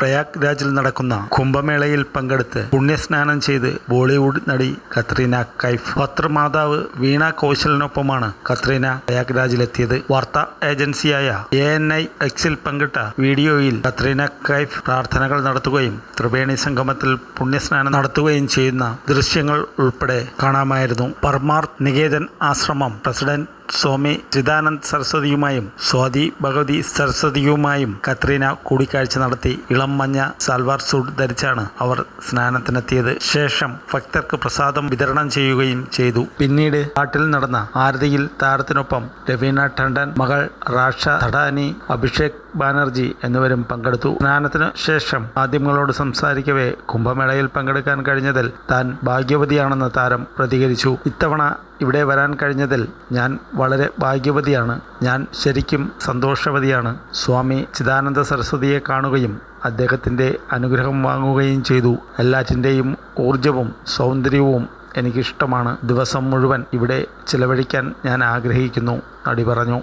പ്രയാഗ് നടക്കുന്ന കുംഭമേളയിൽ പങ്കെടുത്ത് പുണ്യസ്നാനം ചെയ്ത് ബോളിവുഡ് നടി കത്രീന കൈഫ് പത്രമാതാവ് വീണ കൗശലിനൊപ്പമാണ് കത്രീന പ്രയാഗ് രാജിലെത്തിയത് വാർത്താ ഏജൻസിയായ എ എൻ ഐ എക്സിൽ പങ്കിട്ട വീഡിയോയിൽ കത്രീന കൈഫ് പ്രാർത്ഥനകൾ നടത്തുകയും ത്രിവേണി സംഗമത്തിൽ പുണ്യസ്നാനം നടത്തുകയും ചെയ്യുന്ന ദൃശ്യങ്ങൾ ഉൾപ്പെടെ കാണാമായിരുന്നു. പർമാർ നികേതൻ ആശ്രമം പ്രസിഡന്റ് സ്വാമി ചിദാനന്ദ് സരസ്വതിയുമായും സ്വാതി ഭഗവതി സരസ്വതിയുമായും കത്രീന കൂടിക്കാഴ്ച നടത്തി ഇളം മഞ്ഞ സാൽവാർ സൂട്ട് ധരിച്ചാണ് അവർ സ്നാനത്തിനെത്തിയത്. ശേഷം ഭക്തർക്ക് പ്രസാദം വിതരണം ചെയ്യുകയും ചെയ്തു. പിന്നീട് കാട്ടിൽ നടന്ന ആരതിയിൽ താരത്തിനൊപ്പം രവീന ടണ്ടൻ മകൾ റാഷ ധടാനി അഭിഷേക് ബാനർജി എന്നിവരും പങ്കെടുത്തു. സ്നാനത്തിനു ശേഷം മാധ്യമങ്ങളോട് സംസാരിക്കവേ കുംഭമേളയിൽ പങ്കെടുക്കാൻ കഴിഞ്ഞതിൽ താൻ ഭാഗ്യവതിയാണെന്ന് താരം പ്രതികരിച്ചു. ഇത്തവണ ഇവിടെ വരാൻ കഴിഞ്ഞതിൽ ഞാൻ വളരെ ഭാഗ്യവതിയാണ്. ഞാൻ ശരിക്കും സന്തോഷവതിയാണ്. സ്വാമി ചിദാനന്ദ സരസ്വതിയെ കാണുകയും അദ്ദേഹത്തിന്റെ അനുഗ്രഹം വാങ്ങുകയും ചെയ്തു. എല്ലാറ്റിന്റെയും ഊർജവും സൗന്ദര്യവും എനിക്കിഷ്ടമാണ്. ദിവസം മുഴുവൻ ഇവിടെ ചിലവഴിക്കാൻ ഞാൻ ആഗ്രഹിക്കുന്നു. നടി പറഞ്ഞു.